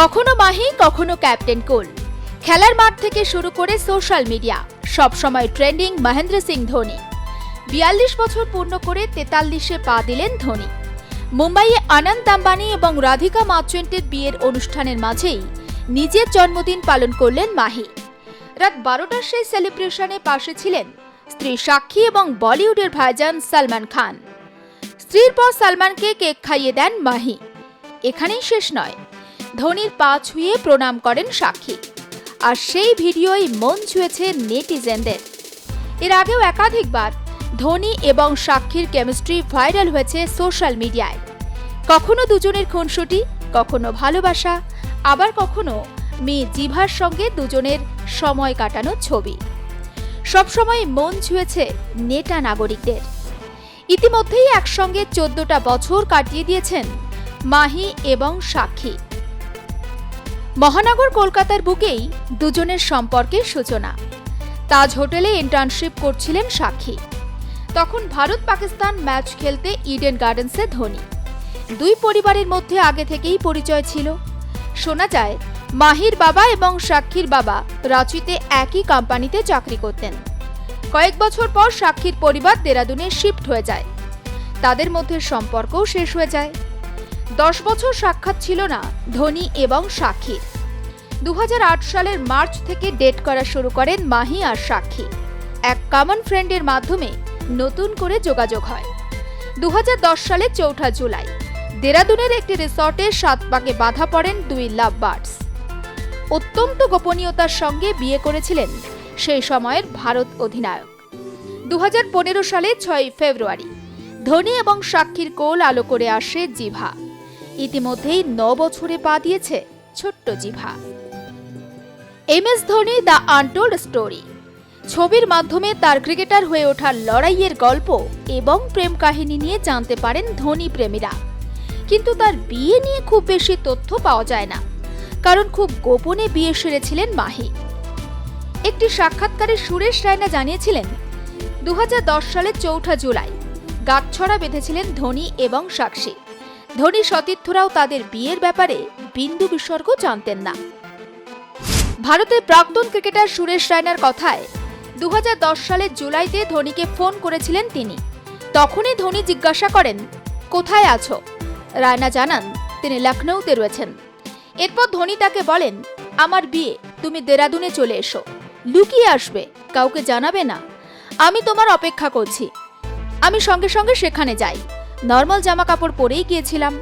কখনো মাহি, কখনো ক্যাপ্টেন কুল। খেলার মাঠ থেকে শুরু করে সোশ্যাল মিডিয়া সবসময় ট্রেন্ডিং মহেন্দ্র সিং ধোনি। বিয়াল্লিশ বছর পূর্ণ করে তেতাল্লিশে পা দিলেন ধোনি। মুম্বাইয়ে আনন্দ আম্বানি এবং রাধিকা মার্চেন্টের বিয়ের অনুষ্ঠানের মাঝেই নিজের জন্মদিন পালন করলেন মাহি। রাত বারোটার সেই সেলিব্রেশনে পাশে ছিলেন স্ত্রী সাক্ষী এবং বলিউডের ভাইজান সালমান খান। স্ত্রীর পর সালমানকে কেক খাইয়ে দেন মাহি। এখানেই শেষ নয়। ধোনির পা ছুঁয়ে প্রণাম করেন সাক্ষী। আর সেই ভিডিওই মন ছুঁয়েছে নেটিজেনদের। এর আগেও একাধিকবার ধোনি এবং সাক্ষীর কেমিস্ট্রি ভাইরাল হয়েছে সোশ্যাল মিডিয়ায়। কখনো দুজনের খুনসুটি, কখনো ভালোবাসা, আবার কখনো মেয়ে জিভার সঙ্গে দুজনের সময় কাটানোর ছবি। সবসময় মন ছুঁয়েছে নেটা নাগরিকদের। ইতিমধ্যেই একসঙ্গে চোদ্দটা বছর কাটিয়ে দিয়েছেন মাহি এবং সাক্ষী। মহানগর কলকাতার বুকেই দুজনের সম্পর্কের সূচনা। তাজ হোটেলে ইন্টার্নশিপ করছিলেন সাক্ষী। তখন ভারত পাকিস্তান ম্যাচ খেলতে ইডেন গার্ডেন্সে ধোনি। দুই পরিবারের মধ্যে আগে থেকেই পরিচয় ছিল। শোনা যায়, মাহির বাবা এবং সাক্ষীর বাবা রাঁচিতে একই কোম্পানিতে চাকরি করতেন। কয়েক বছর পর সাক্ষীর পরিবার দেরাদুনে শিফট হয়ে যায়। তাদের মধ্যে সম্পর্কও শেষ হয়ে যায়। দশ বছর সাক্ষাৎ ছিল না ধোনি এবং সাক্ষীর দু সালের মার্চ থেকে ডেট করা শুরু করেন মাহি আর সাক্ষী। এক কমন ফ্রেন্ডের মাধ্যমে নতুন করে যোগাযোগ হয়। দু হাজার দশ সালে চৌঠা জুলাই, দেরাদুনের একটি রিসর্টে সাত পাকে বাধা পড়েন দুই লাভ বার্ডস অত্যন্ত গোপনীয়তার সঙ্গে বিয়ে করেছিলেন সেই সময়ের ভারত অধিনায়ক। দু হাজার পনেরো সালে ছয় ফেব্রুয়ারি, ধোনি এবং সাক্ষীর কোল আলো করে আসে জিভা। ইতিমধ্যেই ন বছরে পা দিয়েছে ছোট্ট Ziva. M S Dhoni the untold story. ছবির মাধ্যমে তার ক্রিকেটার হয়ে ওঠার লড়াইয়ের গল্প এবং প্রেম কাহিনী নিয়ে জানতে পারেন ধোনি প্রেমীরা। কিন্তু তার বিয়ে নিয়ে খুব বেশি তথ্য পাওয়া যায় না, কারণ খুব গোপনে বিয়ে সেরেছিলেন মাহি। একটি সাক্ষাৎকারে সুরেশ রায়না জানিয়েছিলেন দু হাজার দশ সালের চৌঠা জুলাই গাঁটছড়া বেঁধেছিলেন ধোনি এবং সাক্ষী। ধোনি সতীর্থরাও তাদের বিয়ের ব্যাপারে বিন্দু বিসর্গ জানতেন না। ভারতের প্রাক্তন ক্রিকেটার সুরেশ রায়নার কথায় দু হাজার দশ সালের জুলাইতে ধোনিকে ফোন করেছিলেন তিনি। তখনই ধোনি জিজ্ঞাসা করেন, কোথায় আছো? রায়না জানান, তিনি লখনৌতে রয়েছেন। এরপর ধোনি তাকে বলেন, আমার বিয়ে, তুমি দেরাদুনে চলে এসো। লুকিয়ে আসবে, কাউকে জানাবে না। আমি তোমার অপেক্ষা করছি। আমি সঙ্গে সঙ্গে সেখানে যাই। নর্মাল জামা কাপড় পরেই গিয়েছিলাম।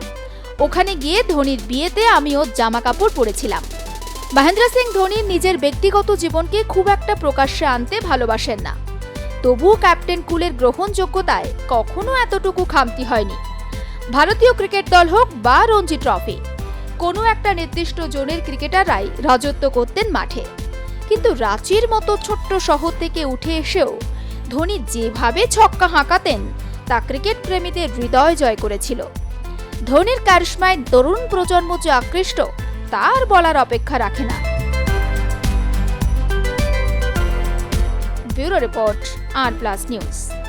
ওখানে গিয়ে ধোনির বিয়েতে আমিও জামা কাপড় পরেছিলাম। মহেন্দ্র সিং ধোনির নিজের ব্যক্তিগত জীবনকে খুব একটা প্রকাশ্যে আনতে ভালোবাসেন না। তবুও ক্যাপ্টেন কুলের গ্রহণযোগ্যতায় কখনো এতটুকু খামতি হয়নি। ভারতীয় ক্রিকেট দল হোক বা রঞ্জি ট্রফি, কোনো একটা নির্দিষ্ট জোনের ক্রিকেটাররাই রাজত্ব করতেন মাঠে। কিন্তু রাঁচির মতো ছোট্ট শহর থেকে উঠে এসেও ধোনি যেভাবে ছক্কা হাঁকাতেন তা ক্রিকেট প্রেমীদের হৃদয় জয় করেছিল। ধোনির কারিশমায় তরুণ প্রজন্ম যে আকৃষ্ট, তার বলার অপেক্ষা রাখে না। Bureau report, R plus news.